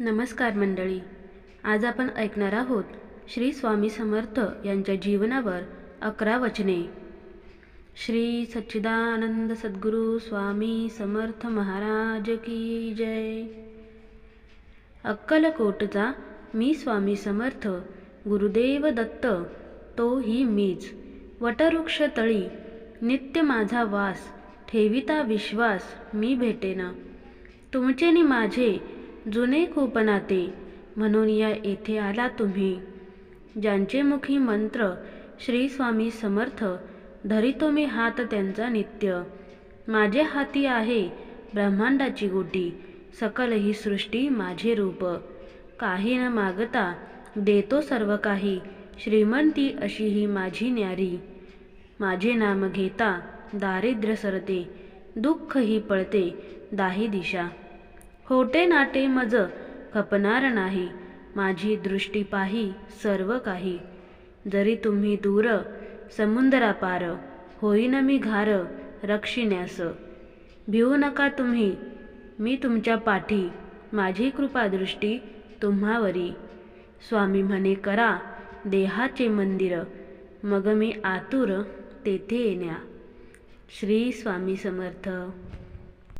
नमस्कार मंडळी. आज आपण ऐकणार आहोत श्री स्वामी समर्थ यांच्या जीवनावर अकरा वचने. श्री सच्चिदानंद सद्गुरू स्वामी समर्थ महाराज की जय. अक्कलकोटचा मी स्वामी समर्थ गुरुदेव दत्त तो ही मीच. वटवृक्ष तळी नित्य माझा वास ठेविता विश्वास मी भेटेना. तुमचे नि माझे जुने खूप नाते म्हणून या येथे आला तुम्ही. ज्यांचे मुखी मंत्र श्री स्वामी समर्थ धरितो मी हात त्यांचा नित्य. माझे हाती आहे ब्रह्मांडाची गोटी सकल ही सृष्टी माझे रूप. काही न मागता देतो सर्व काही श्रीमंती अशी ही माझी न्यारी. माझे नाम घेता दारिद्र्य सरते दुःख ही पळते दाही दिशा. खोटे नाटे मज खपणार नाही. माझी दृष्टी पाही सर्व काही. जरी तुम्ही दूर समुद्रापार होईन मी घार रक्षिण्यास. भिवू नका तुम्ही. मी तुमच्या पाठी माझी कृपादृष्टी तुम्हावरी. स्वामी म्हणे करा देहाचे मंदिर. मग मी आतुर तेथे येण्या. श्री स्वामी समर्थ.